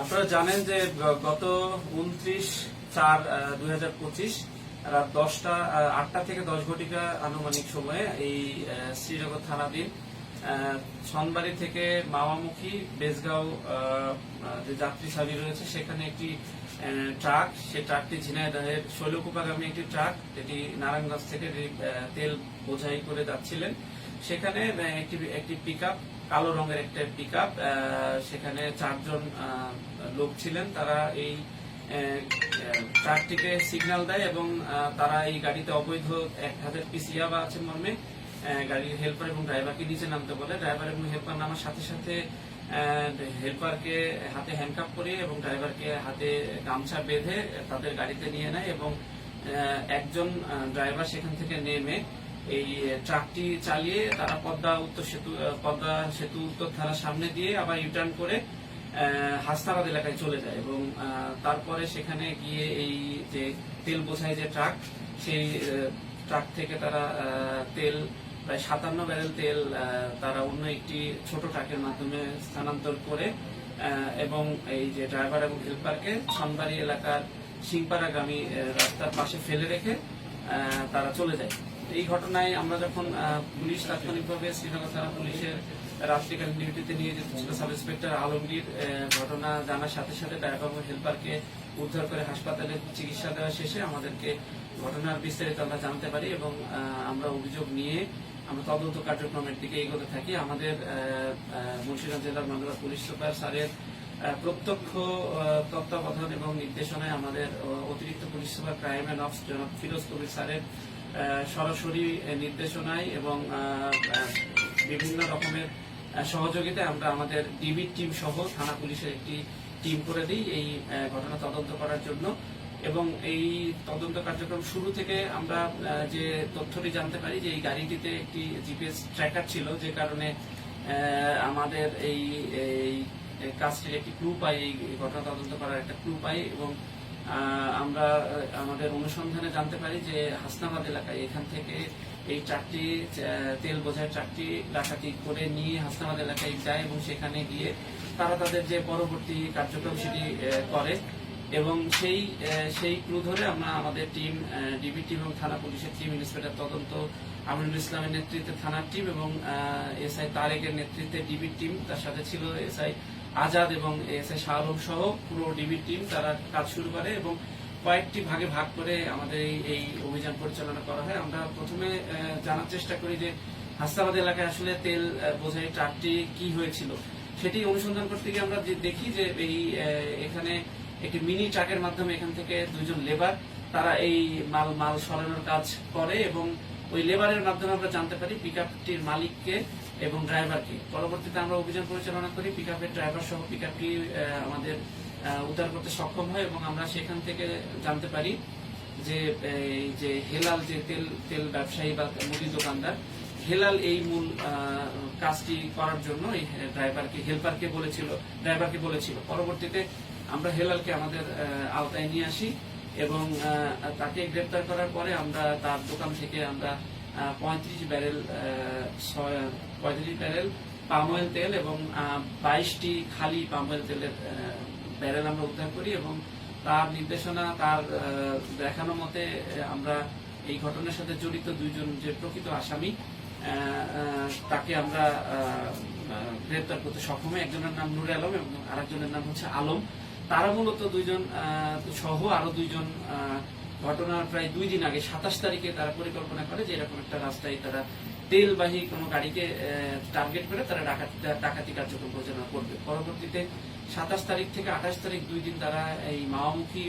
আপনারা জানেন যে গত উনত্রিশ চার দুই রাত দশটা আটটা থেকে দশ ঘটিকা আনুমানিক সময়ে এই শ্রীনগর থানাধীন সনবাড়ি থেকে মাওয়ামুখী বেজগাঁও যে যাত্রী সারি রয়েছে, সেখানে একটি ট্রাক, সে ট্রাকটি ঝিনাইদহের শৈলকুপাগামী একটি ট্রাক, এটি নারায়ণগঞ্জ থেকে তেল বোঝাই করে যাচ্ছিলেন। সেখানে একটি একটি পিক কালো রঙের একটা পিক সেখানে চারজন লোক ছিলেন। তারা এই ট্রাকটিকে সিগন্যাল দেয় এবং তারা এই গাড়িতে অবৈধ এক হাজার পিস ইয়াবা আছে মর্মে গাড়ির হেল্পার এবং ড্রাইভারকে নিচে নামতে বলে। ড্রাইভার এবং হেল্পার নামার সাথে সাথে হেল্পারকে হাতে হ্যান্ডকাপ করে এবং ড্রাইভারকে হাতে গামছা বেঁধে তাদের গাড়িতে নিয়ে নেয় এবং একজন ড্রাইভার সেখান থেকে নেমে এই ট্রাকটি চালিয়ে তারা পদ্মা উত্তর সেতু পদ্মা সেতু উত্তর থানার সামনে দিয়ে আবার ইউটার্ন করে হাস্তাবাদ এলাকায় চলে যায় এবং তারপরে সেখানে গিয়ে এই যে তেল বোঝায় যে ট্রাক, সেই ট্রাক থেকে তারা তেল, প্রায় সাতান্ন ব্যারেল তেল তারা অন্য একটি ছোট ট্রাকের মাধ্যমে স্থানান্তর করে এবং এই যে ড্রাইভার এবং হেল্পারকে সনবাড়ি এলাকার সিংপাড়াগামী রাস্তার পাশে ফেলে রেখে তারা চলে যায়। এই ঘটনায় আমরা যখন পুলিশ তাৎক্ষণিকভাবে শ্রীনগর থানা পুলিশের রাত্রিকালীন ডিউটিতে নিয়ে যেতে ছিল, সাব ইন্সপেক্টর আলমগীর ঘটনা জানার সাথে সাথে ড্রাইভার হেল্পারকে উদ্ধার করে হাসপাতালে চিকিৎসা দেওয়া শেষে আমাদেরকে ঘটনার বিস্তারিত আমরা জানতে পারি এবং আমরা অভিযোগ নিয়ে আমরা তদন্ত কার্যক্রমের দিকে এগোতে থাকি। আমাদের মুন্সিগঞ্জ জেলার মাননীয় পুলিশ সুপার স্যারের প্রত্যক্ষ তত্ত্বাবধান এবং নির্দেশনায় আমাদের অতিরিক্ত police super crime and ops জনাব ফিরোজ কবির স্যারের সরাসরি নির্দেশনায় এবং বিভিন্ন রকমের সহযোগিতায় আমরা আমাদের ডিবি টিম সহ থানা পুলিশের একটি টিম করে দিই এই ঘটনা তদন্ত করার জন্য। এবং এই তদন্ত কার্যক্রম শুরু থেকে আমরা যে তথ্যটি জানতে পারি যে এই গাড়িটিতে একটি জিপিএস ট্র্যাকার ছিল, যে কারণে আমাদের এই কাজটির একটি ক্লু পাই এই ঘটনা তদন্ত করার একটা ক্লু পাই এবং আমরা আমাদের অনুসন্ধানে জানতে পারি যে হাসনাবাদ এলাকায় এখান থেকে এই আহ, তেল বোঝাই ট্রাকটি ডাকাতি করে নিয়ে হাসনাবাদ এলাকায় যায় এবং সেখানে গিয়ে তারা তাদের যে পরবর্তী কার্যক্রম সেটি করে। এবং সেই সেই ক্লু ধরে আমরা আমাদের টিম ডিবি টিম এবং থানা পুলিশের টিম ইন্সপেক্টর তদন্ত আমিনুল ইসলামের নেতৃত্বে থানার টিম এবং এসআই তারেকের নেতৃত্বে ডিবি টিম তার সাথে ছিল এসআই আজাদ এবং এসআই শাহ আলম সহ পুরো ডিবি টিম তারা কাজ শুরু করে এবং কয়েকটি ভাগে ভাগ করে আমাদের এই- অভিযান পরিচালনা করা হয়। আমরা প্রথমে জানার চেষ্টা করি যে হাস্তাবাদ এলাকায় আসলে তেল বোঝাই ট্রাকটি কি হয়েছিল। সেটি অনুসন্ধান করতে গিয়ে আমরা দেখি যে এই এখানে একটি মিনি ট্রাকের মাধ্যমে এখান থেকে দুজন লেবার, তারা এই মাল মাল সরানোর কাজ করে এবং ওই লেবারের মাধ্যমে আমরা জানতে পারি পিকআপটির মালিককে এবং ড্রাইভারকে পরবর্তীতে আমরা অভিযান পরিচালনা করি পিকআপের ড্রাইভার সহ পিকআপটি আমাদের উদ্ধার করতে সক্ষম হয় এবং আমরা সেখান থেকে জানতে পারি যে, এই যে হেলাল যে তেল তেল ব্যবসায়ী বা মুদি দোকানদার, হেলাল এই মূল কাজটি করার জন্য এই ড্রাইভারকে হেল্পারকে বলেছিল ড্রাইভারকে বলেছিল। পরবর্তীতে আমরা হেলালকে আমাদের আওতায় নিয়ে আসি এবং তাকে গ্রেপ্তার করার পরে আমরা তার দোকান থেকে আমরা পঁয়ত্রিশ ব্যারেল পঁয়ত্রিশ ব্যারেল পাম অয়েল তেল এবং বাইশটি খালি পাম অয়েল তেলের ব্যারেল আমরা উদ্ধার করি এবং তার নির্দেশনা, তার দেখানো মতে আমরা এই ঘটনার সাথে জড়িত দুইজন যে প্রকৃত আসামি তাকে আমরা গ্রেপ্তার করতে সক্ষম একজনের নাম নুর আলম এবং আরেকজনের নাম হচ্ছে আলম। তারা মূলত দুইজন সহ আরও দুইজন ঘটনার প্রায় দুই দিন আগে, সাতাশ তারিখে তারা পরিকল্পনা করে যে এরকম একটা রাস্তায় তারা তেলবাহী কোনো গাড়িকে টার্গেট করে তারা ডাকাতি ডাকাতি কার্যক্রম ঘোষণা করবে। পরবর্তীতে সাতাশ তারিখ থেকে আঠাশ তারিখ দুই দিন তারা এই মাওয়ামুখী